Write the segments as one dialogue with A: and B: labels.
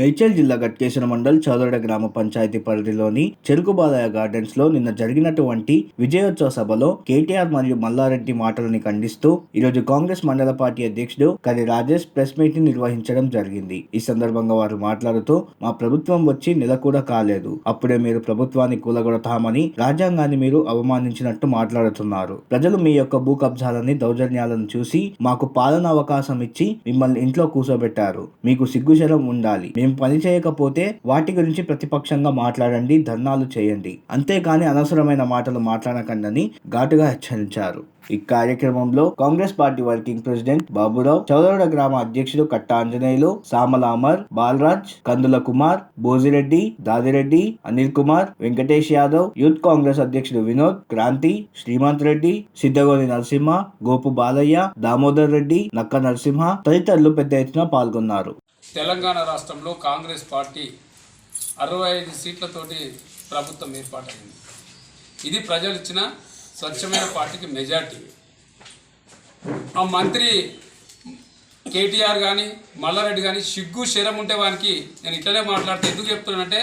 A: మేడ్చల్ జిల్లా గట్కేశ్వర మండల్ చౌదరడ గ్రామ పంచాయతీ పరిధిలోని చెరుకుబాలయ గార్డెన్స్లో నిన్న జరిగినటువంటి విజయోత్సవ సభలో కేటీఆర్ మరియు మల్లారెడ్డి మాటలని ఖండిస్తూ ఈరోజు కాంగ్రెస్ మండల పార్టీ అధ్యక్షుడు కరి రాజేష్ ప్రెస్ మీట్ని నిర్వహించడం జరిగింది. ఈ సందర్భంగా వారు మాట్లాడుతూ మా ప్రభుత్వం వచ్చి నెల కూడా కాలేదు. అప్పుడే మీరు ప్రభుత్వాన్ని కూలగొడతామని రాజ్యాంగాన్ని మీరు అవమానించినట్టు మాట్లాడుతున్నారు. ప్రజలు మీ యొక్క భూ కబ్జాలని దౌర్జన్యాలను చూసి మాకు పాలన అవకాశం ఇచ్చి మిమ్మల్ని ఇంట్లో కూర్చోబెట్టారు మీకు సిగ్గుశరం ఉండాలి. మేము పని చేయకపోతే వాటి గురించి ప్రతిపక్షంగా మాట్లాడండి ధర్నాలు చేయండి. అంతేకాని అనవసరమైన మాటలు మాట్లాడకండని ఘాటుగా హెచ్చరించారు. ఈ కార్యక్రమంలో Congress party working president Baburao చౌదరుడ గ్రామ అధ్యక్షుడు కట్ట ఆంజనేయులు సామల అమర్ బాలరాజ్ కందుల కుమార్ బోజిరెడ్డి దాదిరెడ్డి అనిల్ కుమార్ వెంకటేష్ యాదవ్ యూత్ కాంగ్రెస్ అధ్యక్షుడు వినోద్ క్రాంతి శ్రీమంత్ రెడ్డి సిద్ధగోని నరసింహ గోపు బాలయ్య దామోదర్ రెడ్డి నక్క నరసింహ తదితరులు పెద్ద ఎత్తున పాల్గొన్నారు.
B: తెలంగాణ రాష్ట్రంలో కాంగ్రెస్ పార్టీ అరవై ఐదు సీట్లతోటి ప్రభుత్వం ఏర్పాటైంది. ఇది ప్రజలు ఇచ్చిన స్వచ్ఛమైన పార్టీకి మెజార్టీ. ఆ మంత్రి కేటీఆర్ కానీ మల్లారెడ్డి కానీ సిగ్గు శరం ఉంటే వానికి నేను ఇట్లనే మాట్లాడితే ఎందుకు చెప్తున్నానంటే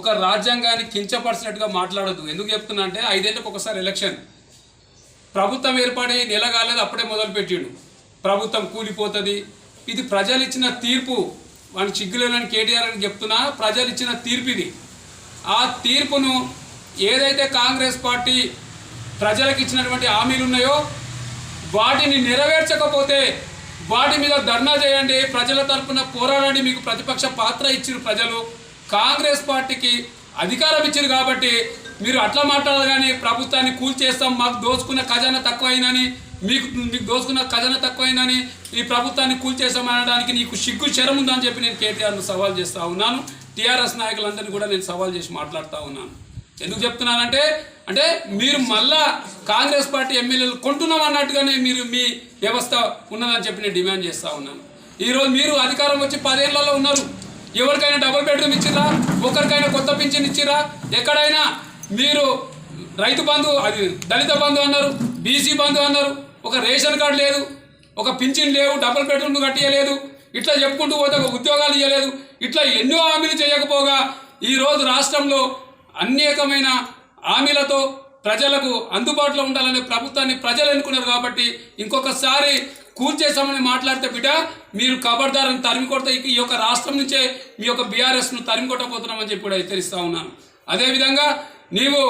B: ఒక రాజ్యాంగాన్ని కించపరిచినట్టుగా మాట్లాడద్దు. ఎందుకు చెప్తున్నా అంటే ఐదేళ్ళకి ఒకసారి ఎలక్షన్. ప్రభుత్వం ఏర్పడి నెల కాలేదు అప్పుడే మొదలుపెట్టిండు. ప్రభుత్వం కూలిపోతుంది. ఇది ప్రజలు ఇచ్చిన తీర్పు. వాడిని చిగ్గులేనని కేటీఆర్ అని చెప్తున్నా ప్రజలు ఇచ్చిన తీర్పిది. ఆ తీర్పును ఏదైతే కాంగ్రెస్ పార్టీ ప్రజలకు ఇచ్చినటువంటి హామీలు ఉన్నాయో వాటిని నెరవేర్చకపోతే వాటి మీద ధర్నా చేయండి ప్రజల తరఫున పోరాడండి మీకు ప్రతిపక్ష పాత్ర ఇచ్చిన ప్రజలు. కాంగ్రెస్ పార్టీకి అధికారం ఇచ్చారు కాబట్టి మీరు అట్లా మాట్లాడాలి కానీ ప్రభుత్వాన్ని కూల్చేస్తాం మాకు దోచుకున్న ఖజానా తక్కువైందని మీకు మీకు దోసుకున్న ఖజానా తక్కువైందని ఈ ప్రభుత్వాన్ని కూల్చేసామనడానికి నీకు సిగ్గు శరం ఉందని చెప్పి నేను కేటీఆర్ను సవాల్ చేస్తూ ఉన్నాను. టీఆర్ఎస్ నాయకులందరినీ కూడా నేను సవాల్ చేసి మాట్లాడుతూ ఉన్నాను. ఎందుకు చెప్తున్నానంటే అంటే మీరు మళ్ళా కాంగ్రెస్ పార్టీ ఎమ్మెల్యేలు కొంటున్నాం అన్నట్టుగానే మీరు మీ వ్యవస్థ ఉన్నదని చెప్పి నేను డిమాండ్ చేస్తూ ఉన్నాను. ఈరోజు మీరు అధికారం వచ్చి పదేళ్ళలో ఉన్నారు. ఎవరికైనా డబుల్ బెడ్రూమ్ ఇచ్చిరా ఒకరికైనా కొత్త పింఛన్ ఇచ్చిరా ఎక్కడైనా మీరు రైతు బంధు అది దళిత బంధు అన్నారు బీసీ బంధు అన్నారు ఒక రేషన్ కార్డు లేదు ఒక పింఛన్ లేవు డబుల్ బెడ్రూమ్ కట్టియలేదు ఇట్లా చెప్పుకుంటూ పోతే ఒక ఉద్యోగాలు ఇవ్వలేదు ఇట్లా ఎన్నో హామీలు చేయకపోగా ఈరోజు రాష్ట్రంలో అనేకమైన హామీలతో ప్రజలకు అందుబాటులో ఉండాలనే ప్రభుత్వాన్ని ప్రజలు ఎన్నుకున్నారు కాబట్టి ఇంకొకసారి కూల్చేసామని మాట్లాడితే బిడ్డ మీరు కబర్దారని తరిమి కొడితే ఈ యొక్క రాష్ట్రం నుంచే మీ యొక్క బీఆర్ఎస్ను తరిమి కొట్టబోతున్నామని చెప్పి కూడా హెచ్చరిస్తా ఉన్నాను. అదేవిధంగా నీవు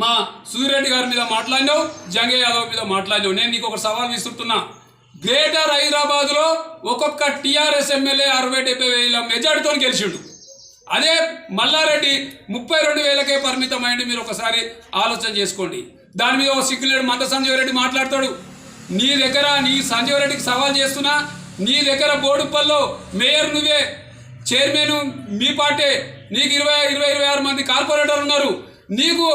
B: మా సూర్యరెడ్డి గారి మీద మాట్లాడినావు జంగే యాదవ్ మీద మాట్లాడినావు. నేను నీకు ఒక సవాల్ విసురుతున్నా. గ్రేటర్ హైదరాబాద్లో ఒక్కొక్క టీఆర్ఎస్ ఎమ్మెల్యే అరవై డెబ్బై వేల మెజార్టీతో గెలిచిండు. అదే మల్లారెడ్డి ముప్పై రెండు వేలకే పరిమితమైంది మీరు ఒకసారి ఆలోచన చేసుకోండి. దాని మీద ఒక సిగ్గులేడు మంద సంజీవ్ రెడ్డి మాట్లాడతాడు. నీ దగ్గర నీ సంజీవ్ రెడ్డికి సవాల్ చేస్తున్నా నీ దగ్గర బోడుపల్లో మేయర్ నువ్వే చైర్మన్ మీ పార్టీ నీకు ఇరవై ఇరవై ఇరవై ఆరు మంది కార్పొరేటర్ ఉన్నారు. నీకు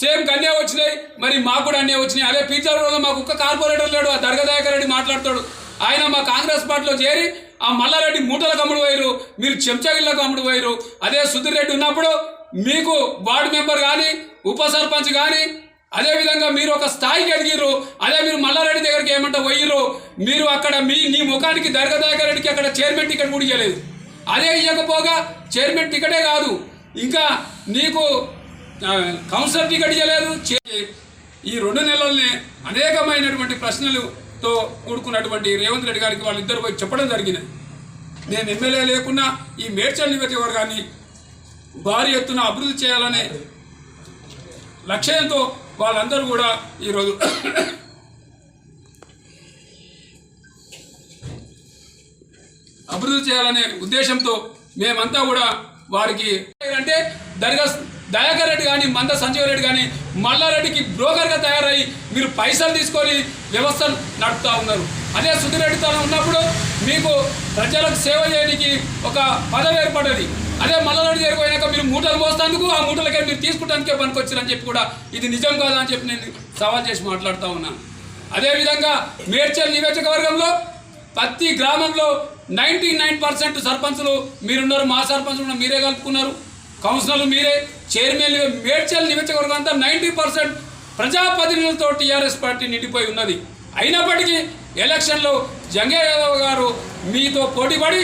B: సేమ్ కన్యా వచ్చినాయి మరి మాకు కూడా అన్నీ వచ్చినాయి. అదే పీచర్ రోజు మాకు ఒక్క కార్పొరేటర్ లేడు ఆ దర్గదాయకర్ రెడ్డి మాట్లాడతాడు. ఆయన మా కాంగ్రెస్ పార్టీలో చేరి ఆ మల్లారెడ్డి మూటలకు అమ్ముడు పోయారు మీరు చెంచగిళ్ళకు అమ్ముడు పోయారు అదే సుధీర్ రెడ్డి ఉన్నప్పుడు మీకు వార్డు మెంబర్ కానీ ఉప సర్పంచ్ కానీ అదేవిధంగా మీరు ఒక స్థాయికి ఎదిగిర్రు. అదే మీరు మల్లారెడ్డి దగ్గరికి ఏమంటే పోయిర్రు మీరు అక్కడ మీ నీ ముఖానికి దర్గదాయకర్ రెడ్డికి అక్కడ చైర్మన్ టికెట్ కూడా ఇవ్వలేదు అదే ఇవ్వకపోగా చైర్మన్ టికెటే కాదు. ఇంకా నీకు కౌన్సిలర్ టికెట్ చే- ఈ రెండు నెలల్లోనే అనేకమైనటువంటి ప్రశ్నలతో కూడుకున్నటువంటి రేవంత్ రెడ్డి గారికి వాళ్ళిద్దరు పోయి చెప్పడం జరిగింది. నేను ఎమ్మెల్యే లేకున్నా ఈ మేడ్చల్ నియోజకవర్గాన్ని భారీ ఎత్తున అభివృద్ధి చేయాలనే లక్ష్యంతో వాళ్ళందరూ కూడా ఈరోజు అభివృద్ధి చేయాలనే ఉద్దేశంతో మేమంతా కూడా వారికి అంటే దర్గా దయాకర్ రెడ్డి కానీ మంద సంజీవ్ రెడ్డి కానీ మల్లారెడ్డికి బ్రోకర్గా తయారై మీరు పైసలు తీసుకొని వ్యవస్థను నడుపుతా ఉన్నారు. అదే సుధిరెడ్డి తన ఉన్నప్పుడు మీకు ప్రజలకు సేవ చేయడానికి ఒక పదవి ఏర్పడ్డది. అదే మల్లారెడ్డి దగ్గరికి మీరు మూటలు మోస్తాందుకు ఆ మూటలకే మీరు తీసుకుంటానికే పనికొచ్చారని చెప్పి కూడా ఇది నిజం కాదా అని చెప్పి నేను సవాల్ చేసి మాట్లాడుతూ ఉన్నాను అదేవిధంగా మేడ్చల్ నియోజకవర్గంలో ప్రతి గ్రామంలో నైంటీ నైన్ పర్సెంట్ సర్పంచులు మీరున్నారు. మా సర్పంచులు మీరే కలుపుకున్నారు. కౌన్సిలర్లు మీరే చైర్మన్ మేడ్చల్ నియోజకవర్గం అంతా నైంటీ పర్సెంట్ ప్రజాప్రతినిధులతో టీఆర్ఎస్ పార్టీ నిండిపోయి ఉన్నది. అయినప్పటికీ ఎలక్షన్లో జంగే యాదవ్ గారు మీతో పోటీపడి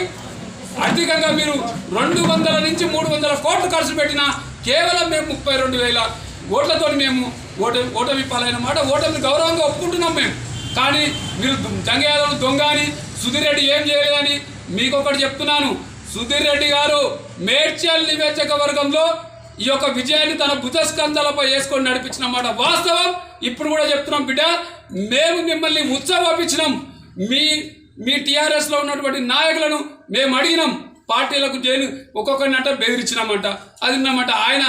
B: ఆర్థికంగా మీరు రెండు వందల నుంచి మూడు వందల కోట్లు ఖర్చు పెట్టినా కేవలం మేము ముప్పై రెండు వేల ఓట్లతో మేము ఓటమి ఓటమి పాలైన మాట ఓటమి గౌరవంగా ఒప్పుకుంటున్నాం మేము. కానీ మీరు జంగయాదవ్ దొంగ అని సుధీర్ రెడ్డి ఏం చేయలేదని మీకు ఒకటి చెప్తున్నాను. సుధీర్ రెడ్డి గారు మేడ్చల్ నియోజకవర్గంలో ఈ యొక్క విజయాన్ని తన భుజస్కంధాలపై వేసుకొని నడిపించిన మాట వాస్తవం. ఇప్పుడు కూడా చెప్తున్నాం బిడ్డ మేము మిమ్మల్ని ఉత్సవపించినాం మీ మీ టీఆర్ఎస్లో ఉన్నటువంటి నాయకులను మేము అడిగినాం. పార్టీలకు జైలు ఒక్కొక్కరిని అంట బెదిరించినామంట. అది ఉన్నమాట ఆయన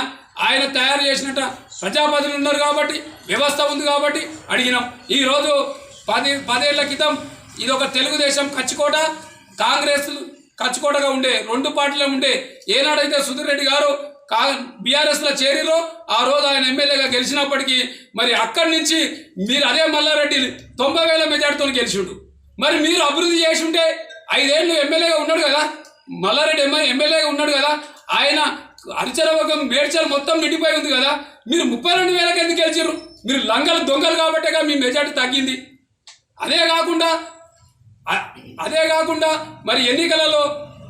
B: ఆయన తయారు చేసినట్ట ప్రజాపతిలు ఉన్నారు కాబట్టి వ్యవస్థ ఉంది కాబట్టి అడిగినాం. ఈరోజు పది పదేళ్ళ క్రితం ఇది ఒక తెలుగుదేశం కచ్చికోట. కాంగ్రెస్ కచ్చికోటగా ఉండే రెండు పార్టీలో ఉండే ఏనాడైతే సుధీర్ రెడ్డి గారు కా బీఆర్ఎస్లో చేరిరో ఆ రోజు ఆయన ఎమ్మెల్యేగా గెలిచినప్పటికీ మరి అక్కడి నుంచి మీరు అదే మల్లారెడ్డి తొంభై వేల మెజార్టీతో గెలిచిండు. మరి మీరు అభివృద్ధి చేసి ఉంటే ఐదేళ్ళు ఎమ్మెల్యేగా ఉన్నాడు కదా మల్లారెడ్డి ఎమ్మె ఎమ్మెల్యేగా ఉన్నాడు కదా ఆయన అరిచరవర్గం మేడ్చల్ మొత్తం నిండిపోయి ఉంది కదా మీరు ముప్పై రెండు వేలకు ఎందుకు గెలిచారు మీరు లంగలు దొంగలు కాబట్టేగా మీ మెజార్టీ తగ్గింది. అదే కాకుండా అదే కాకుండా మరి ఎన్నికలలో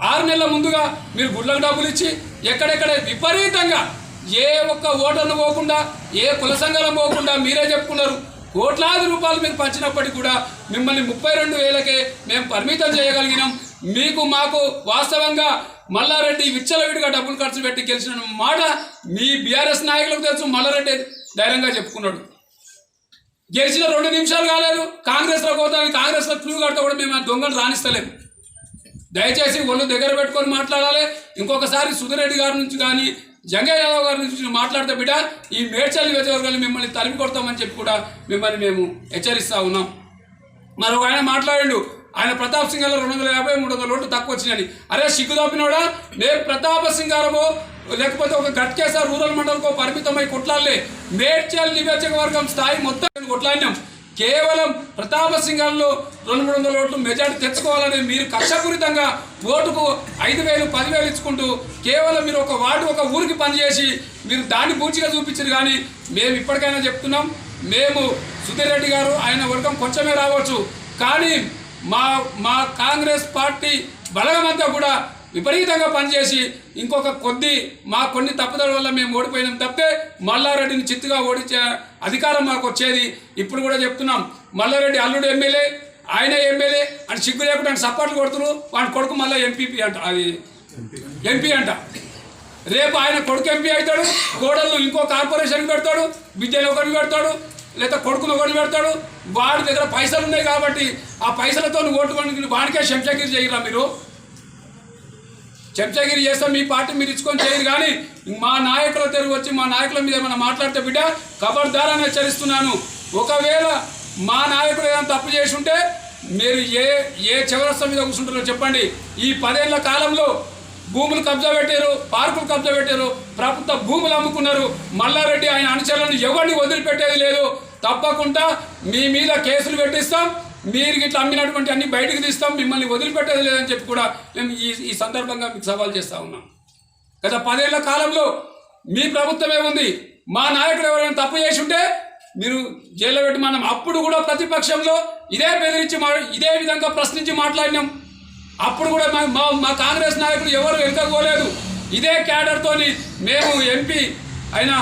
B: ఆరు నెలల ముందుగా మీరు గుడ్లకు డబ్బులు ఇచ్చి ఎక్కడెక్కడ విపరీతంగా ఏ ఒక్క ఓటర్ను పోకుండా ఏ కుల సంఘాలను పోకుండా మీరే చెప్పుకున్నారు. కోట్లాది రూపాయలు మీకు పంచినప్పటికీ కూడా మిమ్మల్ని ముప్పై రెండు వేలకే మేము పరిమితం చేయగలిగినాం. మీకు మాకు వాస్తవంగా మల్లారెడ్డి విచ్చలవిడిగా డబ్బులు ఖర్చు పెట్టి గెలిచిన మాట మీ బీఆర్ఎస్ నాయకులకు తెలుసు. మల్లారెడ్డి ధైర్యంగా చెప్పుకున్నాడు. గెలిచిన రెండు నిమిషాలు కాలేదు. కాంగ్రెస్లో పోతాను కాంగ్రెస్లో క్లూ కడతా కూడా మేము దొంగలు రాణిస్తలేము. దయచేసి ఒళ్ళు దగ్గర పెట్టుకొని మాట్లాడాలి. ఇంకొకసారి సుధిరెడ్డి గారి నుంచి కానీ జంగయ్య యాదవ్ గారి నుంచి మాట్లాడితే బిడ్డ ఈ మేడ్చల్ నియోజకవర్గాలు మిమ్మల్ని తరిమి కొడతామని చెప్పి కూడా మిమ్మల్ని మేము హెచ్చరిస్తా ఉన్నాం. మరొక ఆయన మాట్లాడండు ఆయన ప్రతాప్ సింగ్ గారు రెండు వందల యాభై మూడు వందల ఓట్లు తక్కువ వచ్చినాయి. అరే సిగ్గుదాపినోడా? నేను ప్రతాప సింగ్ లేకపోతే ఒక గట్కేసా రూరల్ మండలంకో పరిమితమై కొట్లాడలే. మేడ్చల్ నియోజకవర్గం స్థాయి మొత్తం కొట్లాడినాం. కేవలం ప్రతాప సింగాల్లో రెండు మూడు వందల ఓట్లు మెజార్టీ తెచ్చుకోవాలని మీరు కష్టపూరితంగా ఓటుకు ఐదు వేలు పదివేలు ఇచ్చుకుంటూ కేవలం మీరు ఒక వార్డు ఒక ఊరికి పనిచేసి మీరు దాన్ని పూచిగా చూపించారు కానీ మేము ఇప్పటికైనా చెప్తున్నాం. మేము సుధీర్ రెడ్డి గారు ఆయన వర్గం కొంచెమే రావచ్చు. కానీ మా మా కాంగ్రెస్ పార్టీ బలగమంతా కూడా విపరీతంగా పనిచేసి ఇంకొక కొద్ది మా కొన్ని తప్పుదల వల్ల మేము ఓడిపోయినాం తప్పే మల్లారెడ్డిని చిత్తుగా ఓడించే అధికారం మాకు వచ్చేది. ఇప్పుడు కూడా చెప్తున్నాం మల్లారెడ్డి అల్లుడు ఎమ్మెల్యే ఆయన ఎమ్మెల్యే అని సిగ్గు లేకుండా ఆయన సపోర్ట్లు కొడుతున్నారు వాడి కొడుకు మళ్ళీ ఎంపీపీ అంట అది ఎంపీ అంట. రేపు ఆయన కొడుకు ఎంపీ అవుతాడు కోడళ్ళు ఇంకో కార్పొరేషన్ పెడతాడు విద్యను ఒకటి పెడతాడు లేదా కొడుకును ఒకటి పెడతాడు వాడి దగ్గర పైసలు ఉన్నాయి కాబట్టి ఆ పైసలతో ఓటుకొని వాడికే శంషగిరి చేయరా మీరు? చెంచగిరి చేస్తాం మీ పార్టీ మీరు ఇచ్చుకొని చేయరు కానీ మా నాయకుల తెరుగు వచ్చి మా నాయకుల మీద ఏమైనా మాట్లాడితే బిడ్డ ఖబర్దారని హెచ్చరిస్తున్నాను. ఒకవేళ మా నాయకుడు ఏదైనా తప్పు చేసి ఉంటే మీరు ఏ ఏ చివరస్థ మీద కూర్చుంటారో చెప్పండి. ఈ పదేళ్ళ కాలంలో భూములు కబ్జా పెట్టారు పార్కులు కబ్జా పెట్టారు ప్రభుత్వ భూములు అమ్ముకున్నారు. మల్లారెడ్డి ఆయన అనుచరులను ఎవరిని వదిలిపెట్టేది లేదు. తప్పకుండా మీ మీద కేసులు పెట్టిస్తాం. మీరు ఇట్లా అమ్మినటువంటి అన్ని బయటకు తీస్తాం. మిమ్మల్ని వదిలిపెట్టేది లేదని చెప్పి కూడా మేము ఈ ఈ సందర్భంగా మీకు సవాల్ చేస్తా ఉన్నాం. గత పదేళ్ళ కాలంలో మీ ప్రభుత్వమే ఉంది. మా నాయకుడు ఎవరైనా తప్పు చేసి ఉంటే మీరు జైల్లో పెట్టి మనం అప్పుడు కూడా ప్రతిపక్షంలో ఇదే బెదిరించి మా ఇదే విధంగా ప్రశ్నించి మాట్లాడినాం. అప్పుడు కూడా మా మా కాంగ్రెస్ నాయకులు ఎవరు వెనుకపోలేదు ఇదే క్యాడర్తోని మేము ఎంపీ అయిన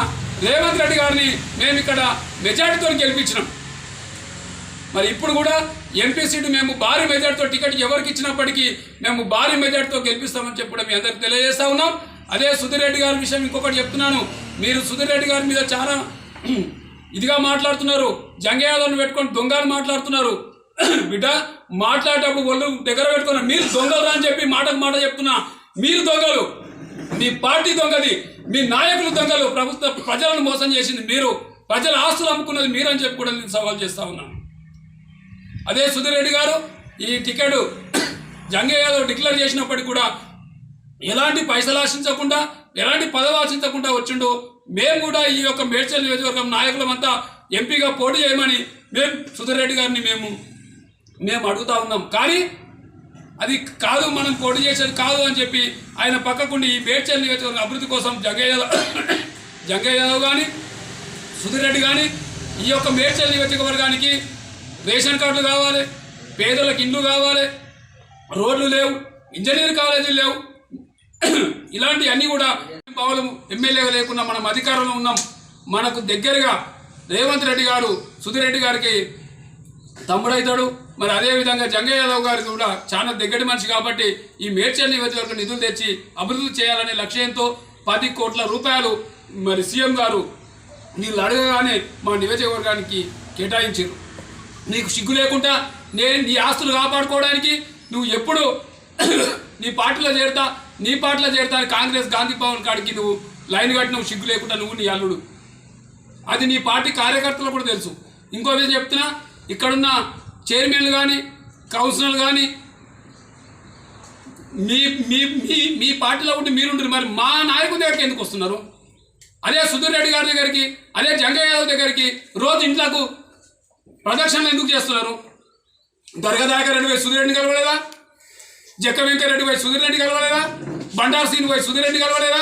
B: రేవంత్ రెడ్డి గారిని మేము ఇక్కడ మెజార్టీతో గెలిపించినాం. మరి ఇప్పుడు కూడా ఎంపీ సీటు మేము భారీ మెజార్టీతో టికెట్ ఎవరికి ఇచ్చినప్పటికీ మేము భారీ మెజార్టీతో గెలిపిస్తామని చెప్పడం మీ అందరికి తెలియజేస్తా ఉన్నాం. అదే సుధీర్ రెడ్డి గారి విషయం ఇంకొకటి చెప్తున్నాను. మీరు సుధీర్ రెడ్డి గారి మీద చాలా ఇదిగా మాట్లాడుతున్నారు. జంగయాదవ్ని పెట్టుకొని దొంగలు మాట్లాడుతున్నారు. బిడ్డ మాట్లాడేటప్పుడు ఒళ్ళు దగ్గర పెట్టుకున్న మీరు దొంగలు అని చెప్పి మాటకు మాట చెప్తున్నా. మీరు దొంగలు. మీ పార్టీ దొంగది. మీ నాయకులు దొంగలు. ప్రభుత్వ ప్రజలను మోసం చేసింది మీరు. ప్రజల ఆస్తులు అమ్ముకున్నది మీరని చెప్పి కూడా నేను సవాల్ చేస్తా ఉన్నాను అదే సుధీర్ రెడ్డి గారు ఈ టికెట్ జంగయ్య యాదవ్ డిక్లేర్ చేసినప్పటికీ కూడా ఎలాంటి పైసలు ఆశించకుండా ఎలాంటి పదవి ఆశించకుండా వచ్చిండు. మేము కూడా ఈ యొక్క మేడ్చల్ నియోజకవర్గం నాయకులమంతా ఎంపీగా పోటీ చేయమని మేము సుధీర్ రెడ్డి గారిని మేము మేము అడుగుతా ఉన్నాం. కానీ అది కాదు మనం పోటీ చేసేది కాదు అని చెప్పి ఆయన పక్కకుండి ఈ మేడ్చల్ నియోజకవర్గం అభివృద్ధి కోసం జంగయ్య యాదవ్ జంగయ్య యాదవ్ కానీ సుధీర్ రెడ్డి కానీ ఈ యొక్క మేడ్చల్ నియోజకవర్గానికి రేషన్ కార్డులు కావాలి పేదలకు ఇండ్లు కావాలి రోడ్లు లేవు ఇంజనీరింగ్ కాలేజీలు లేవు. ఇలాంటివన్నీ కూడా పవలం ఎమ్మెల్యేగా లేకుండా మనం అధికారంలో ఉన్నాం. మనకు దగ్గరగా రేవంత్ రెడ్డి గారు సుధీర్ రెడ్డి గారికి తమ్ముడైతాడు. మరి అదేవిధంగా జంగయ్య యాదవ్ గారికి కూడా చాలా దగ్గర మనిషి కాబట్టి ఈ మేడ్చల్ నియోజకవర్గం నిధులు తెచ్చి అభివృద్ధి చేయాలనే లక్ష్యంతో పది కోట్ల రూపాయలు మరి సీఎం గారు నీళ్ళు అడగగానే మా నియోజకవర్గానికి కేటాయించారు. నీకు సిగ్గు లేకుండా నేను నీ ఆస్తులు కాపాడుకోవడానికి నువ్వు ఎప్పుడు నీ పార్టీలో చేరుతా నీ పార్టీలో చేరుతా అని కాంగ్రెస్ గాంధీ భవన్ కాడికి నువ్వు లైన్ కట్టి నువ్వు సిగ్గు లేకుండా నువ్వు నీ అల్లుడు. అది నీ పార్టీ కార్యకర్తలకు కూడా తెలుసు. ఇంకో విషయం చెప్తున్నా ఇక్కడున్న చైర్మన్లు కానీ కౌన్సిలర్లు కానీ మీ మీ మీ మీ పార్టీలో ఉండి మీరుంటారు మరి మా నాయకుడి దగ్గరికి ఎందుకు వస్తున్నారు? అదే సుధీర్ రెడ్డి గారి దగ్గరికి అదే జంగయ్య యాదవ్ దగ్గరికి రోజు ఇంట్లకు ప్రదక్షిణలు ఎందుకు చేస్తున్నారు? దర్గదాయక రెడ్డి పోయి సుధీర్ రెడ్డి కలవలేదా? జక్క వెంకరెడ్డి పోయి సుధీర్ రెడ్డి కలవలేదా? బండారు సింగ్ పోయి సుధీర్ రెడ్డి కలవలేదా?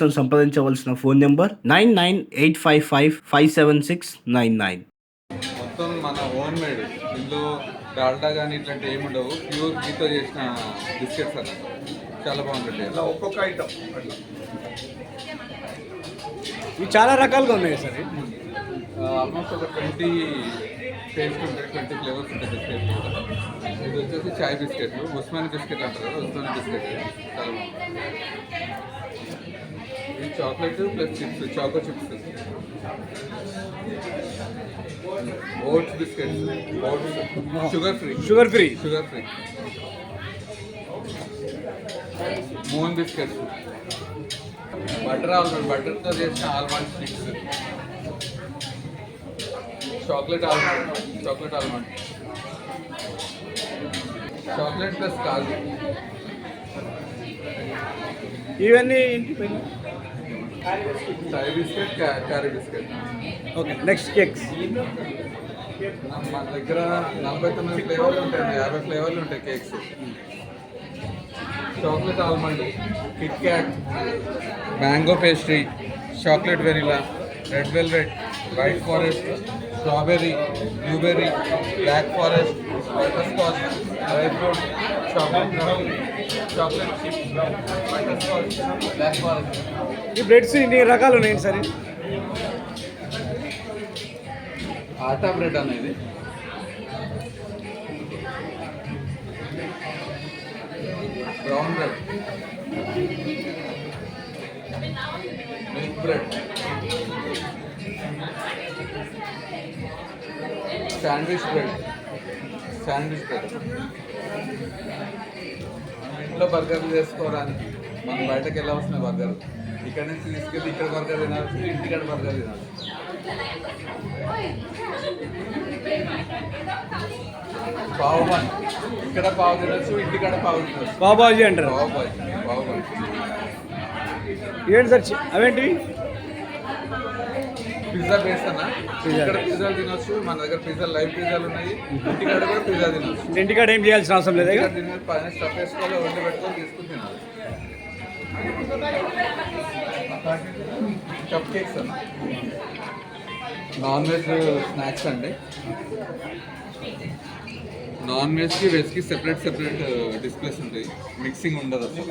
A: సంప్రదించవలసిన phone number nine nine eight five five five seven six nine nine.
C: మొత్తం మన హోమ్ మేడ్. ఇందులో డాల్డా కానీ ఇట్లాంటి ఏమి ఉండవు. ప్యూర్ గీతో చేసిన బిస్కెట్స్ అన్నమాట. చాలా బాగుంటుంది.
D: ఇలా ఒక్కొక్క ఐటమ్ అట్లా
E: ఇవి చాలా రకాలుగా ఉన్నాయి సార్.
C: ఆల్మోస్ట్ ఒక ట్వంటీ టేస్ట్ ఉంటాయి ట్వంటీ ఫ్లేవర్స్ ఉంటాయి బిస్కెట్ ఇది వచ్చేసి చాయ్ బిస్కెట్లు. ఉస్మాని బిస్కెట్ అంటారు కదా ఉస్మాని బిస్కెట్ చాలా బాగుంది ఇది chocolate plus chips choco chips oats biscuits oats sugar free
E: sugar free
C: sugar free moon biscuits butter almond బటర్తో చేసిన almond sticks chocolate almond chocolate almond chocolate plus కాజు
E: ఇవన్నీ
C: చాయ్ బిస్కెట్ క్యా- carry biscuit
E: okay next cakes
C: మన దగ్గర నలభై తొమ్మిది ఫ్లేవర్లు ఉంటాయి యాభై ఫ్లేవర్లు ఉంటాయి cakes chocolate almond Kit Kat mango pastry chocolate vanilla red velvet white forest strawberry blueberry black forest butterscotch dry fruit chocolate brown butterscotch black forest
E: ఈ బ్రెడ్స్ ఇన్ని రకాలు ఉన్నాయి సార్?
C: ఆటా బ్రెడ్ అనేది brown bread. Milk bread. Sandwich bread. Sandwich bread. ఇంట్లో బర్గర్లు చేసుకోవడానికి మనం బయటకు వెళ్ళవలసిన బర్గర్ ఇక్కడ నుంచి తీసుకెళ్ళి ఇక్కడ బర్గర్ తినాల్సి ఇంటికాడ బర్గర్ తినాలి. పావు ఇక్కడ పావు తినొచ్చు ఇంటికాడ పావు తినొచ్చు.
E: బాబాజీ అంటారు.
C: పావు బాయ్ పావు బాయ్
E: ఏంటి సార్ అవేంటివి?
C: పిజ్జా బేస్ అన్న ఇక్కడ పిజ్జాలు తినొచ్చు మన దగ్గర పిజ్జా లైవ్ పిజ్జాలు ఉన్నాయి. ఇంటికాడ కూడా పిజ్జా తినొచ్చు.
E: ఇంటికాడ ఏం చేయాల్సిన అవసరం లేదా
C: పైన స్టఫ్ వేసుకోవాలి వండి పెట్టుకొని తీసుకుని తినాలి. కప్ కేక్స్ అన్న. నాన్ వెజ్ స్నాక్స్ అండి. నాన్ వెజ్కి వెజ్కి సెపరేట్ సెపరేట్ డిస్ప్లేస్ ఉంటాయి. మిక్సింగ్ ఉండదు అసలు.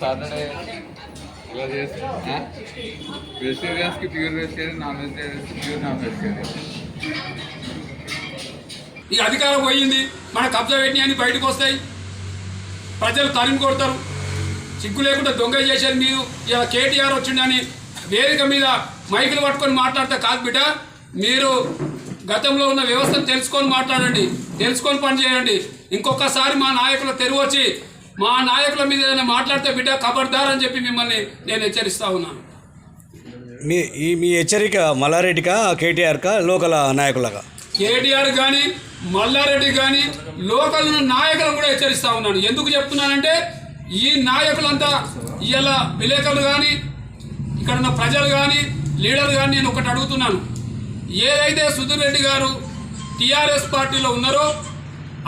C: సాటర్డే ఇలా చేసి వెజిటేరియన్స్కి ప్యూర్ వెజిటేరియన్ నాన్ వెజిటేరియన్స్కి ప్యూర్ నాన్ వెజిటేరియన్
B: ఈ అధికారం పోయింది మన కబ్జా పెట్టిన అని బయటకు వస్తాయి. ప్రజలు తరిమి కొడతారు. సిగ్గు లేకుండా దొంగ చేశారు మీరు. ఇలా కేటీఆర్ వచ్చిండని వేదిక మీద మైకులు పట్టుకొని మాట్లాడితే కాదు బిడ్డ. మీరు గతంలో ఉన్న వ్యవస్థను తెలుసుకొని మాట్లాడండి. తెలుసుకొని పని చేయండి ఇంకొకసారి మా నాయకుల తెరువచ్చి మా నాయకుల మీద ఏదైనా మాట్లాడితే బిడ్డ ఖబర్దార్ అని చెప్పి మిమ్మల్ని నేను హెచ్చరిస్తా ఉన్నాను.
E: మీ ఈ మీ హెచ్చరిక మల్లారెడ్డికా కేటీఆర్కా లోకల్ నాయకులగా
B: కేటీఆర్ కానీ మల్లారెడ్డి కానీ లోకల్ నాయకులను కూడా హెచ్చరిస్తా ఉన్నాను. ఎందుకు చెప్తున్నానంటే ఈ నాయకులంతా ఇవాళ విలేకరులు కానీ ఇక్కడ ఉన్న ప్రజలు కానీ లీడర్లు కానీ నేను ఒకటి అడుగుతున్నాను. ఏదైతే సుధీర్ రెడ్డి గారు టీఆర్ఎస్ పార్టీలో ఉన్నారో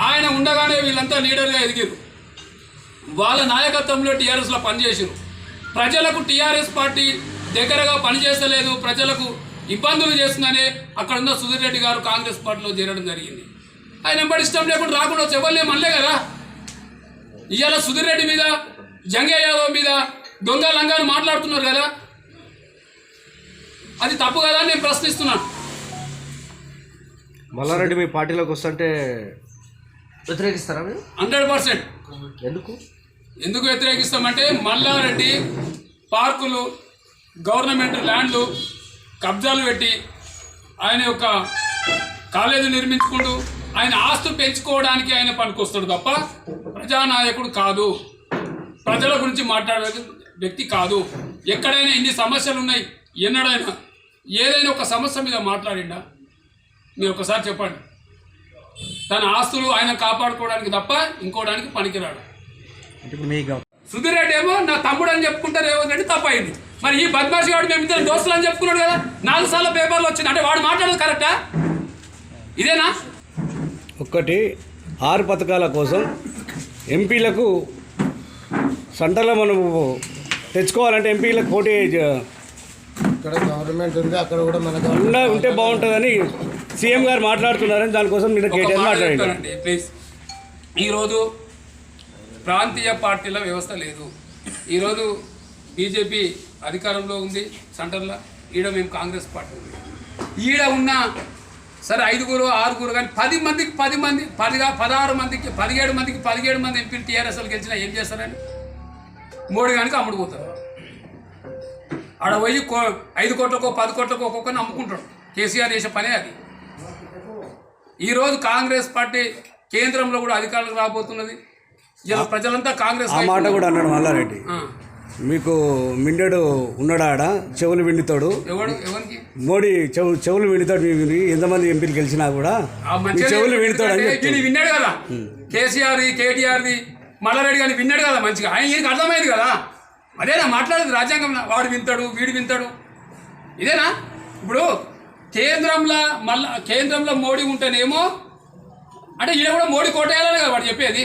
B: ఆయన ఉండగానే వీళ్ళంతా లీడర్గా ఎదిగారు వాళ్ళ నాయకత్వంలో టీఆర్ఎస్లో పనిచేసారు ప్రజలకు టీఆర్ఎస్ పార్టీ దగ్గరగా పనిచేస్తలేదు ప్రజలకు ఇబ్బందులు చేస్తుందని అక్కడ ఉన్న సుధీర్ రెడ్డి గారు కాంగ్రెస్ పార్టీలో చేరడం జరిగింది. ఆయన వెంబడి ఇష్టం లేకుండా రాకుండా ఎవరు మనలే కదా? ఇవాళ సుధీర్ రెడ్డి మీద జంగయ్య యాదవ్ మీద దొంగ లంగాను మాట్లాడుతున్నారు కదా? అది తప్పు కదా నేను ప్రశ్నిస్తున్నాను.
E: మల్లారెడ్డి మీ పార్టీలోకి వస్తుంటే
D: వ్యతిరేకిస్తారా మీరు?
B: Hundred percent.
D: ఎందుకు?
B: ఎందుకు వ్యతిరేకిస్తామంటే మల్లారెడ్డి పార్కులు గవర్నమెంట్ ల్యాండ్లు కబ్జాలు పెట్టి ఆయన యొక్క కాలేజీ నిర్మించుకుంటూ ఆయన ఆస్తు పెంచుకోవడానికి ఆయన పనికొస్తాడు తప్ప ప్రజానాయకుడు కాదు. ప్రజల గురించి మాట్లాడే వ్యక్తి కాదు. ఎక్కడైనా ఇన్ని సమస్యలు ఉన్నాయి ఎన్నడైనా ఏదైనా ఒక సమస్య మీద మాట్లాడిండా? మీరు ఒకసారి చెప్పండి. తన ఆస్తులు ఆయన కాపాడుకోవడానికి తప్ప ఇంకోడానికి పనికిరాడు
D: అంటే ఇప్పుడు మీ గవ-
B: సుధీర్ రెడ్డి ఏమో నా తమ్ముడు అని చెప్పుకుంటే రేవంత్ రెడ్డి తప్పైంది. మరి ఈ బద్మాషి గారు మేము ఇద్దరు దోస్తులు అని చెప్పుకున్నాడు కదా నాలుగు సార్లు పేపర్లు వచ్చింది. అంటే వాడు మాట్లాడదు కరెక్టా ఇదేనా?
E: ఒక్కటి ఆరు పథకాల కోసం ఎంపీలకు సెంటర్లో మనం తెచ్చుకోవాలంటే ఎంపీలకు పోటీ
F: ఇక్కడ గవర్నమెంట్ ఉంది అక్కడ కూడా మన
E: ఉన్న ఉంటే బాగుంటుందని సీఎం గారు మాట్లాడుతున్నారని దానికోసం నిన్న
B: ఒక
E: కేటీఆర్
B: మాట
E: మాట్లాడారు
B: చెప్తానండి ప్లీజ్ ఈరోజు ప్రాంతీయ పార్టీల వ్యవస్థ లేదు. ఈరోజు బీజేపీ అధికారంలో ఉంది సెంటర్లో. ఈడ మేము కాంగ్రెస్ పార్టీ ఉంది. ఈడ ఉన్న సరే ఐదుగురు ఆరుగురు కానీ పది మందికి పది మంది పదిగా పదహారు మందికి పదిహేడు మందికి పదిహేడు మంది ఎంపీలు టీఆర్ఎస్లు గెలిచినా ఏం చేస్తారని మోడీ కనుక అమ్ముడుపోతారు ఆడ పోయి కో ఐదు కోట్లకో పది కోట్లకో ఒక్కొక్కరిని అమ్ముకుంటాడు. కేసీఆర్ చేసే పనే అది. ఈరోజు కాంగ్రెస్ పార్టీ కేంద్రంలో కూడా అధికారులకు రాబోతున్నది. ఇలా ప్రజలంతా కాంగ్రెస్
E: ఆ మాట కూడా అన్నాడు మల్లారెడ్డి. మీకు మిండెడు ఉన్నాడా ఆడ? చెవులు విండితాడు. మోడీ చెవు చెవులు విండితాడు మీ ఎంతమంది ఎంపీలు గెలిచినా కూడా. చెవులు విండితాడు అని
B: విన్నాడు కదా? కేసీఆర్ కేటీఆర్ది మల్లారెడ్డి గారిని విన్నాడు కదా మంచిగా? ఆయన ఈయనకి అర్థమైంది కదా? అదేనా మాట్లాడేది రాజ్యాంగం వాడు వింటాడు వీడు వింటాడు. ఇదేనా? ఇప్పుడు కేంద్రంలో మళ్ళా కేంద్రంలో మోడీ ఉంటేనేమో అంటే ఈయన కూడా మోడీ కోటేయాలని కదా వాడు చెప్పేది?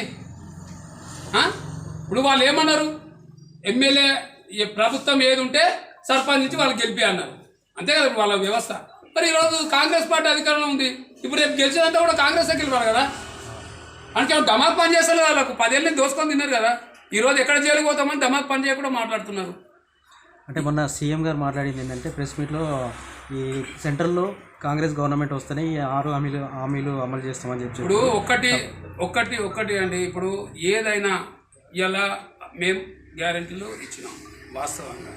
B: ఇప్పుడు వాళ్ళు ఏమన్నారు? ఎమ్మెల్యే ఈ ప్రభుత్వం ఏది ఉంటే సర్పంచ్ నుంచి వాళ్ళు గెలిపి అన్నారు. అంతే కదా వాళ్ళ వ్యవస్థ. మరి ఈరోజు కాంగ్రెస్ పార్టీ అధికారంలో ఉంది. ఇప్పుడు రేపు గెలిచినంతా కూడా కాంగ్రెస్ గెలిపారు కదా. అంటే దమాక్ పని చేస్తారు వాళ్ళకు. పదేళ్ళని దోసుకొని తిన్నారు కదా. ఈరోజు ఎక్కడ జైలుకి పోతామని దమాక్ పని చేయకుండా మాట్లాడుతున్నారు.
D: అంటే మొన్న సీఎం గారు మాట్లాడింది ఏంటంటే ప్రెస్ మీట్లో ఈ సెంట్రల్లో కాంగ్రెస్ గవర్నమెంట్ వస్తేనే ఈ ఆరు హామీలు హామీలు అమలు చేస్తామని చెప్పి
B: ఇప్పుడు ఒక్కటి ఒక్కటి ఒక్కటి అండి. ఇప్పుడు ఏదైనా ఇలా మేము గ్యారంటీలు ఇచ్చినాం వాస్తవంగా.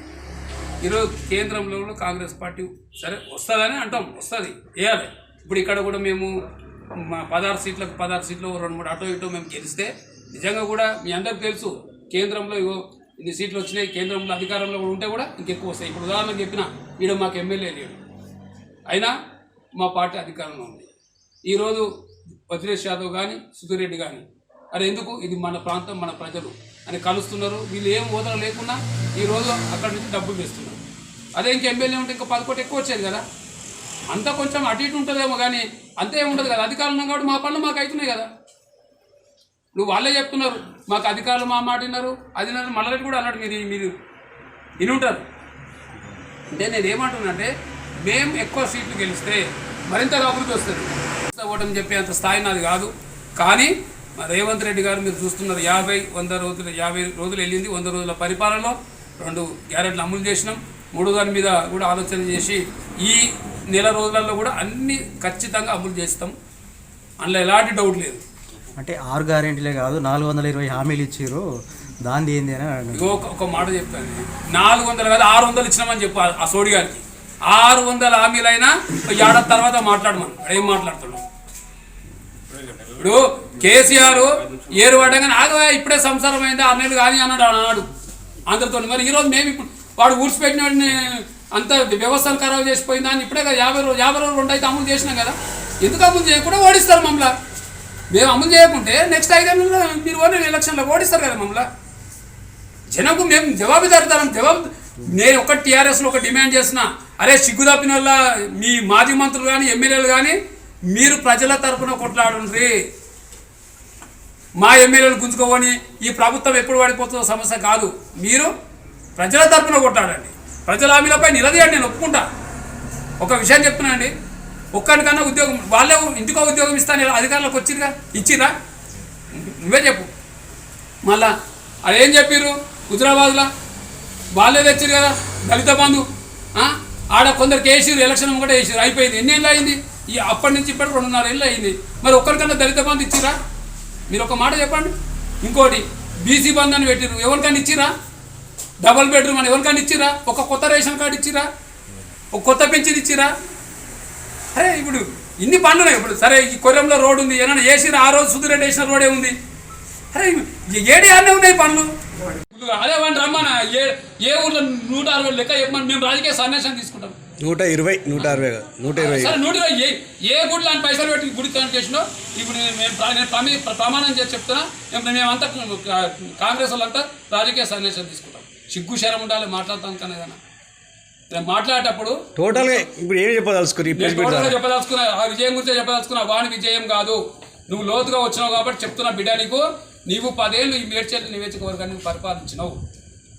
B: ఈరోజు కేంద్రంలో కూడా కాంగ్రెస్ పార్టీ సరే వస్తుందని అంటాం వస్తుంది వేయాలి. ఇప్పుడు ఇక్కడ కూడా మేము మా పదహారు సీట్లకు పదహారు సీట్లు రెండు మూడు అటో ఇటో మేము గెలిస్తే నిజంగా కూడా మీ అందరికి తెలుసు కేంద్రంలో ఇగో ఇన్ని సీట్లు వచ్చినాయి కేంద్రంలో అధికారంలో కూడా ఉంటే కూడా ఇంకెక్కువ వస్తాయి. ఇప్పుడు ఉదాహరణకు చెప్పిన ఈడ మాకు ఎమ్మెల్యే లేడు. అయినా మా పార్టీ అధికారంలో ఉంది. ఈరోజు వజ్రేష్ యాదవ్ కానీ సుధీర్ రెడ్డి కానీ అరే ఎందుకు? ఇది మన ప్రాంతం మన ప్రజలు అని కలుస్తున్నారు. వీళ్ళు ఏం హోదా లేకున్నా ఈరోజు అక్కడి నుంచి డబ్బులు వేస్తున్నారు. అదే ఇంక ఎమ్మెల్యే ఉంటే ఇంకా పది కోట్లు ఎక్కువ వచ్చేది కదా. అంతా కొంచెం అటు ఇటు ఉంటుందేమో కానీ అంతే ఉండదు కదా. అధికారులు ఉన్నాం కాబట్టి మా పనులు మాకు అవుతున్నాయి కదా. నువ్వు వాళ్ళే చెప్తున్నారు. మాకు అధికారులు మా మాట విన్నారు. అది మళ్ళీ కూడా అన్నాడు. మీరు మీరు వినుంటారు అంటే నేను ఏమంటున్నానంటే మేము ఎక్కువ సీట్లు గెలిస్తే మరింతగా అభివృద్ధి వస్తుంది. ఓటమి చెప్పే అంత స్థాయి నాది కాదు. కానీ రేవంత్ రెడ్డి గారు మీరు చూస్తున్నారు యాభై వంద రోజులు యాభై రోజులు వెళ్ళింది వంద రోజుల పరిపాలనలో రెండు గ్యారెంట్లు అమలు చేసినాం. మూడో దాని మీద కూడా ఆలోచన చేసి ఈ నెల రోజులలో కూడా అన్ని ఖచ్చితంగా అమలు చేస్తాం. అందులో ఎలాంటి డౌట్ లేదు.
D: అంటే ఆరు గ్యారెంటీలే కాదు నాలుగు వందల ఇరవై హామీలు ఇచ్చారు దాని ఏంది అని
B: ఒక మాట చెప్తాను. నాలుగు వందలు కాదు ఆరు వందలు ఇచ్చినామని చెప్పు ఆ- ఆ సోడి గారికి. ఆరు వందల హామీలైనా ఏడాది తర్వాత మాట్లాడమని ఏం మాట్లాడుతున్నాం ఇప్పుడు కేసీఆర్ ఏరు పడ్డగానే ఆగవా ఇప్పుడే సంసారం అయింది ఆరు నెలలు కానీ అన్నాడు అన్నాడు. అందరితో మరి ఈరోజు మేము ఇప్పుడు వాడు ఊడ్చిపెట్టిన వాడిని అంత వ్యవస్థలు ఖరాబ్ చేసిపోయిందా అని ఇప్పుడే కదా యాభై రోజు యాభై రోజులు రెండు అయితే అమలు చేసినాం కదా. ఎందుకు అమలు చేయకుండా ఓడిస్తారు మమ్మల్ని? మేము అమలు చేయకుంటే నెక్స్ట్ ఐదేళ్ళలో మీరు ఓన్లీ ఎలక్షన్లో ఓడిస్తారు కదా మమ్మల్ని. జనకు మేము జవాబుదారుతాం జవాబు నేను ఒక టీఆర్ఎస్లో ఒక డిమాండ్ చేసిన అరే సిగ్గు తప్పిన వల్ల మీ మాజీ మంత్రులు కానీ ఎమ్మెల్యేలు కానీ మీరు ప్రజల తరఫున కొట్లాడుండ్రి. మా ఎమ్మెల్యేలు గుంజుకోవని ఈ ప్రభుత్వం ఎప్పుడు పడిపోతుందో సమస్య కాదు. మీరు ప్రజల తరఫున కొట్లాడండి. ప్రజల హామీలపై నిలదీయండి నేను ఒప్పుకుంటా. ఒక విషయం చెప్తున్నానండి ఒక్కరికన్నా ఉద్యోగం వాళ్ళే ఇంటికో ఉద్యోగం ఇస్తాను అధికారులకు వచ్చిందిగా ఇచ్చిరా నువ్వే చెప్పు. మళ్ళా అదేం చెప్పిర్రు? హుజరాబాద్లో? వాళ్ళే తెచ్చిరు కదా దళిత బంధు ఆడ కొందరికి వేసిరు ఎలక్షన్ ఒకటే వేసారు అయిపోయింది. ఎన్ని ఏళ్ళు అయింది? ఈ అప్పటి నుంచి ఇప్పటికి రెండున్నర ఏళ్ళు అయింది. మరి ఒక్కరికన్నా దళిత బంధు ఇచ్చిరా మీరు ఒక మాట చెప్పండి. ఇంకోటి బీసీ బంధు అని పెట్టిరు ఎవరికైనా ఇచ్చిరా డబుల్ బెడ్రూమ్ అని ఎవరికైనా ఇచ్చిరా ఒక కొత్త రేషన్ కార్డు ఇచ్చిరా ఒక కొత్త పెన్షన్ ఇచ్చిరా అరే ఇప్పుడు ఇన్ని పనులు ఇప్పుడు సరే ఈ కొరంలో రోడ్ ఉంది. ఏమైనా వేసిరా ఆ రోజు సుధిరెడ్డి వేసిన రోడే ఉంది. అరే ఏడే ఏడి అన్నీ ఉన్నాయి పనులు అదే వాడిని రమ్మన ఏ ఏ ఊర్లో నూట అరవై లెక్క చెప్పమని మేము రాజకీయ సన్యాసం తీసుకుంటాం.
E: నూట ఇరవై నూట అరవై నూట ఇరవై
B: సరే నూట ఇరవై. ఏ ఏ గుడిలో అని పైసలు పెట్టి గుడి తయారు చేసినో ఇప్పుడు నేను మేము ప్ర- నేను ప్రమి- ప్రమాణం చేసి చెప్తున్నా. మేము- మేమంతా కాంగ్రెస్ వాళ్ళంతా రాజకీయ సన్యాసం తీసుకుంటాం. సిగ్గు శరం ఉండాలి మాట్లాడతాం కానీ ఏదైనా. నేను మాట్లాడేటప్పుడు
E: టోటల్గా ఇప్పుడు ఏం చెప్పదలుచుకోరు ఈ
B: నేను
E: ప్రెస్ మీట్
B: టోటల్గా
E: ద్వారా?
B: చెప్పదలుచుకున్నా ఆ విజయం గురించి చెప్పదలుచుకున్నా వాని విజయం కాదు. నువ్వు లోతుగా వచ్చినావు కాబట్టి చెప్తున్నా బిడ్డ నీకు. నీవు పదేళ్ళు ఈ మేడ్చల్ నియోజకవర్గాన్ని పరిపాలించినావు.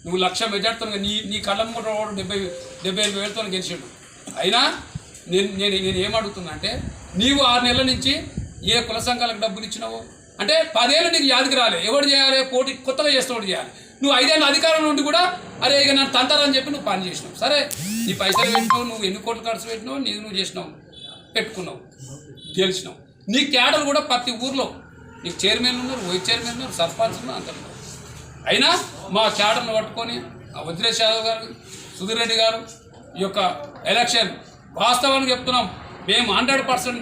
B: నువ్వు లక్ష మెజార్టీతో నీ నీ కళ్ళ కూడా డెబ్బై డెబ్బై ఐదు వేలతో గెలిచాడు. అయినా నేను నేను నేను ఏమడుగుతున్నా అంటే నీవు ఆరు నెలల నుంచి ఏ కుల సంఘాలకు డబ్బులు ఇచ్చినావు? అంటే పదేళ్ళు నీకు యాదికి రాలే. ఎవడు చేయాలి? పోటీ కొత్తగా చేస్తున్నవాడు చేయాలి. నువ్వు ఐదేళ్ళ అధికారం నుండి కూడా అరే ఇక నన్ను తంతారని చెప్పి నువ్వు పని చేసినావు. సరే నీ పైసలు పెట్టినావు నువ్వు ఎన్ని కోట్లు ఖర్చు పెట్టినావు నీకు నువ్వు చేసినావు పెట్టుకున్నావు గెలిచినావు. నీ క్యాడర్ కూడా ప్రతి ఊర్లో. నీకు చైర్మన్ ఉన్నారు వైస్ చైర్మన్ ఉన్నారు సర్పంచ్ ఉన్నారు అంత అయినా మా క్యాడర్ను పట్టుకొని వజ్రేష్ యాదవ్ గారు సుధీర్ రెడ్డి గారు ఈ యొక్క ఎలక్షన్ వాస్తవానికి చెప్తున్నాం. మేము హండ్రెడ్ పర్సెంట్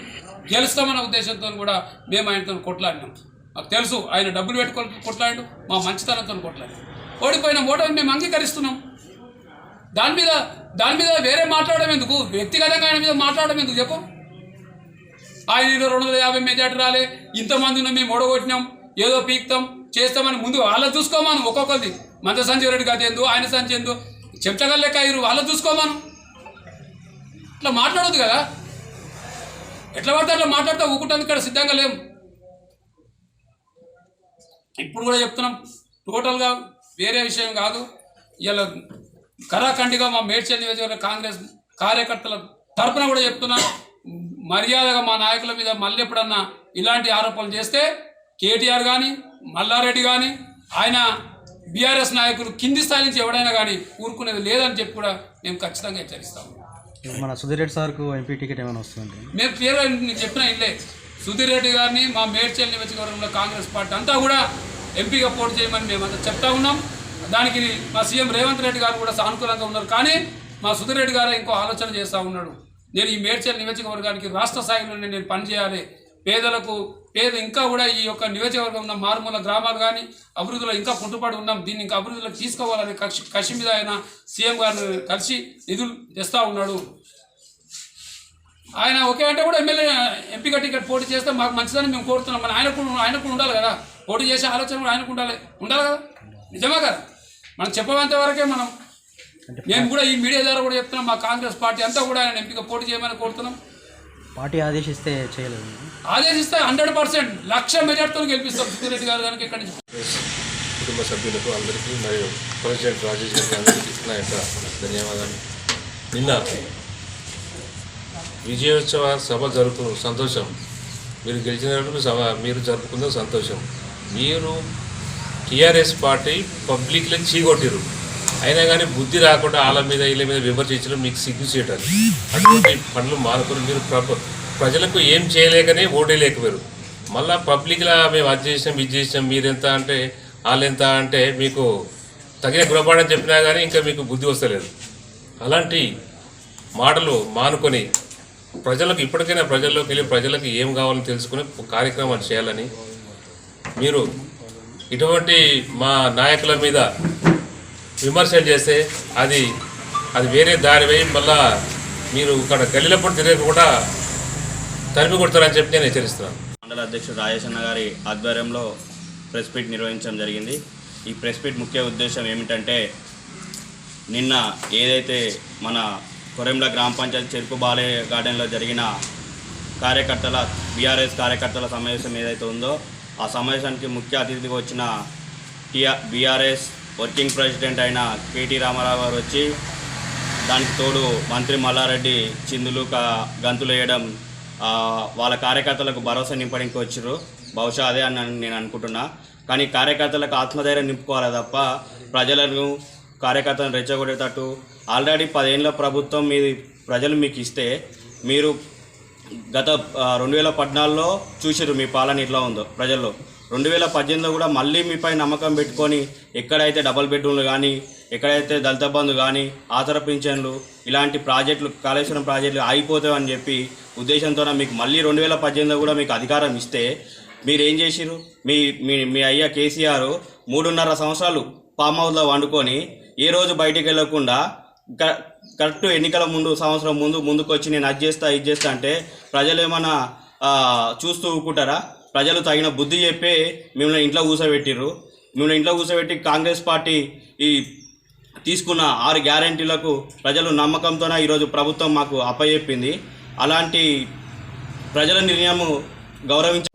B: గెలుస్తామన్న ఉద్దేశంతో కూడా మేము ఆయనతో కొట్లాడినాం. మాకు తెలుసు ఆయన డబ్బులు పెట్టుకొని కొట్లాడు మా మంచితనంతో కొట్లాడు. ఓడిపోయిన ఓటమి మేము అంగీకరిస్తున్నాం. దాని మీద దాని మీద వేరే మాట్లాడడం ఎందుకు? వ్యక్తిగతంగా ఆయన మీద మాట్లాడడం ఎందుకు? చెప్పు. ఆయన రెండు వందల యాభై మెజార్టీ రాలే. ఇంతమంది మేము ఓడగొట్టినాం. ఏదో పీక్తాం చేస్తామని ముందు వాళ్ళని చూసుకోమాను. ఒక్కొక్కరిది. మంత్రి సంజయ్ రెడ్డి గది ఎందు ఆయన సంజయ్ ఎందు చెంచగల్ లెక్క ఇరు వాళ్ళని చూసుకోమాను. ఇట్లా మాట్లాడొద్దు కదా. ఎట్లా పడితే అట్లా మాట్లాడితే ఊకుంటానికి ఇక్కడ సిద్ధంగా లేము ఇప్పుడు కూడా చెప్తున్నాం టోటల్గా వేరే విషయం కాదు. ఇలా కరాఖండిగా మా మేడ్చల్ నియోజకవర్గ కాంగ్రెస్ కార్యకర్తల తరపున కూడా చెప్తున్నాను మర్యాదగా మా నాయకుల మీద మళ్ళీ ఎప్పుడన్నా ఇలాంటి ఆరోపణలు చేస్తే కేటీఆర్ కానీ మల్లారెడ్డి కానీ ఆయన బీఆర్ఎస్ నాయకులు కింది స్థాయి నుంచి ఎవడైనా కానీ ఊరుకునేది లేదని చెప్పి కూడా మేము ఖచ్చితంగా హెచ్చరిస్తాము
D: మన సుధీర్ రెడ్డి సార్కు ఎంపీ టికెట్ ఏమైనా వస్తుంది
B: మేము క్లియర్గా నేను చెప్పిన ఇల్లే. సుధీర్ రెడ్డి గారిని మా మేడ్చల్ నియోజకవర్గంలో కాంగ్రెస్ పార్టీ అంతా కూడా ఎంపీగా పోటీ చేయమని మేమంతా చెప్తా ఉన్నాం. దానికి మా సీఎం రేవంత్ రెడ్డి గారు కూడా సానుకూలంగా ఉన్నారు. కానీ మా సుధీర్ రెడ్డి గారు ఇంకో ఆలోచన చేస్తూ ఉన్నాడు. నేను ఈ మేడ్చల్ నియోజకవర్గానికి రాష్ట్ర స్థాయిలోనే నేను పని చేయాలి పేదలకు పేద ఇంకా కూడా ఈ యొక్క నియోజకవర్గం ఉన్న మారుమూల గ్రామాలు కానీ అభివృద్ధిలో ఇంకా పుట్టుబడి ఉన్నాం. దీన్ని ఇంకా అభివృద్ధిలో తీసుకోవాలని కక్ష కషి మీద ఆయన సీఎం గారిని కలిసి నిధులు తెస్తూ ఉన్నాడు. ఆయన ఒకే అంటే కూడా ఎమ్మెల్యే ఎంపీగా టికెట్ పోటీ చేస్తే మాకు మంచిదని మేము కోరుతున్నాం. మన ఆయనకు ఆయనకు కూడా ఉండాలి కదా. పోటీ చేసే ఆలోచన కూడా ఆయనకు ఉండాలి. ఉండాలి కదా? నిజమే కదా? మనం చెప్పేంత వరకే మనం మేము కూడా ఈ మీడియా ద్వారా కూడా చెప్తున్నాం మా కాంగ్రెస్ పార్టీ అంతా కూడా ఆయన ఎంపీగా పోటీ చేయమని కోరుతున్నాం.
D: పార్టీ ఆదేశిస్తే చేయలేదు.
B: ఆదేశిస్తే హండ్రెడ్ పర్సెంట్ లక్ష మెజార్టీతో గెలిపిస్తాం సుధీరెడ్డి గారు కనుక ఇక్కడి నుంచి?
G: కుటుంబ సభ్యులకు అందరికీ మరియు ప్రెసిడెంట్ రాజేష్ గారికి అందరికీ నా యొక్క ధన్యవాదాలు. నిన్న విజయోత్సవ సభ జరుపు సంతోషం. మీరు గెలిచినప్పుడు సభ మీరు జరుపుకుందో సంతోషం. మీరు టీఆర్ఎస్ పార్టీ పబ్లిక్లో చీకొట్టిరు అయినా కానీ బుద్ధి రాకుండా వాళ్ళ మీద వీళ్ళ మీద విమర్శించడం మీకు సిగ్గు చేయటం అటువంటి పనులు మానుకుని మీరు ప్ర- ప్రజలకు ఏం చేయలేకనే ఓటేయలేకపోయారు మళ్ళీ పబ్లిక్లా మేము అది చేసినాం ఇది చేసినాం మీరెంత అంటే వాళ్ళెంత అంటే మీకు తగిన గుణపాఠం చెప్పినా కానీ ఇంకా మీకు బుద్ధి వస్తలేదు. అలాంటి మాటలు మానుకొని ప్రజలకు ఇప్పటికైనా ప్రజల్లోకి వెళ్ళి ప్రజలకు ఏం కావాలని తెలుసుకుని కార్యక్రమాలు చేయాలని మీరు ఇటువంటి మా నాయకుల మీద విమర్శలు చేస్తే అది అది వేరే దారి వేయి మళ్ళా మీరు ఇక్కడ గల్లీలప్పుడు కూడా తరిమి కొడతారని చెప్పి నేను హెచ్చరిస్తున్నాను.
H: మండల అధ్యక్షుడు రాజేశన్న గారి ఆధ్వర్యంలో ప్రెస్ మీట్ నిర్వహించడం జరిగింది. ఈ ప్రెస్ మీట్ ముఖ్య ఉద్దేశం ఏమిటంటే నిన్న ఏదైతే మన కొరెంల గ్రామ పంచాయతీ చెరుకు బాలే గార్డెన్లో జరిగిన కార్యకర్తల బీఆర్ఎస్ కార్యకర్తల సమావేశం ఏదైతే ఉందో ఆ సమావేశానికి ముఖ్య అతిథిగా వచ్చిన టీఆర్ బీఆర్ఎస్ వర్కింగ్ ప్రెసిడెంట్ అయిన కేటీ రామారావు గారు వచ్చి దానికి తోడు మంత్రి మల్లారెడ్డి చిందులు గంతులు వేయడం వాళ్ళ కార్యకర్తలకు భరోసా నింపడానికి వచ్చారు బహుశా అదే అని నేను అనుకుంటున్నా. కానీ కార్యకర్తలకు ఆత్మధైర్యం నింపుకోవాలి తప్ప ప్రజలను కార్యకర్తలను రెచ్చగొట్టేటట్టు. ఆల్రెడీ పదేళ్ళ ప్రభుత్వం మీది ప్రజలు మీకు ఇస్తే మీరు గత రెండు వేల పద్నాలుగులో చూసారు మీ పాలన ఎట్లా ఉందో ప్రజల్లో. రెండు వేల పద్దెనిమిదిలో కూడా మళ్ళీ మీపై నమ్మకం పెట్టుకొని ఎక్కడైతే డబల్ బెడ్రూమ్లు కానీ ఎక్కడైతే దళిత బంధు కానీ ఆతర పింఛన్లు ఇలాంటి ప్రాజెక్టులు కాళేశ్వరం ప్రాజెక్టులు ఆగిపోతాయని చెప్పి ఉద్దేశంతో మీకు మళ్ళీ రెండు వేల పద్దెనిమిదిలో కూడా మీకు అధికారం ఇస్తే మీరేం చేసిరు మీ మీ మీ అయ్య కేసీఆర్ మూడున్నర సంవత్సరాలు ఫామ్ హౌస్లో వండుకొని ఏ రోజు బయటికి వెళ్ళకుండా కరెక్ట్ ఎన్నికల ముందు సంవత్సరం ముందు ముందుకు వచ్చి నేను అది చేస్తా ఇది చేస్తా అంటే ప్రజలు ఏమైనా చూస్తూ ఊకుంటారా ప్రజలు తగిన బుద్ధి చెప్పి మిమ్మల్ని ఇంట్లో కూర్చోబెట్టిర్రు మిమ్మల్ని ఇంట్లో కూర్చోబెట్టి కాంగ్రెస్ పార్టీ ఈ తీసుకున్న ఆరు గ్యారంటీలకు ప్రజలు నమ్మకంతోనే ఈరోజు ప్రభుత్వం మాకు అప్పచెప్పింది. అలాంటి ప్రజల నిర్ణయం గౌరవించ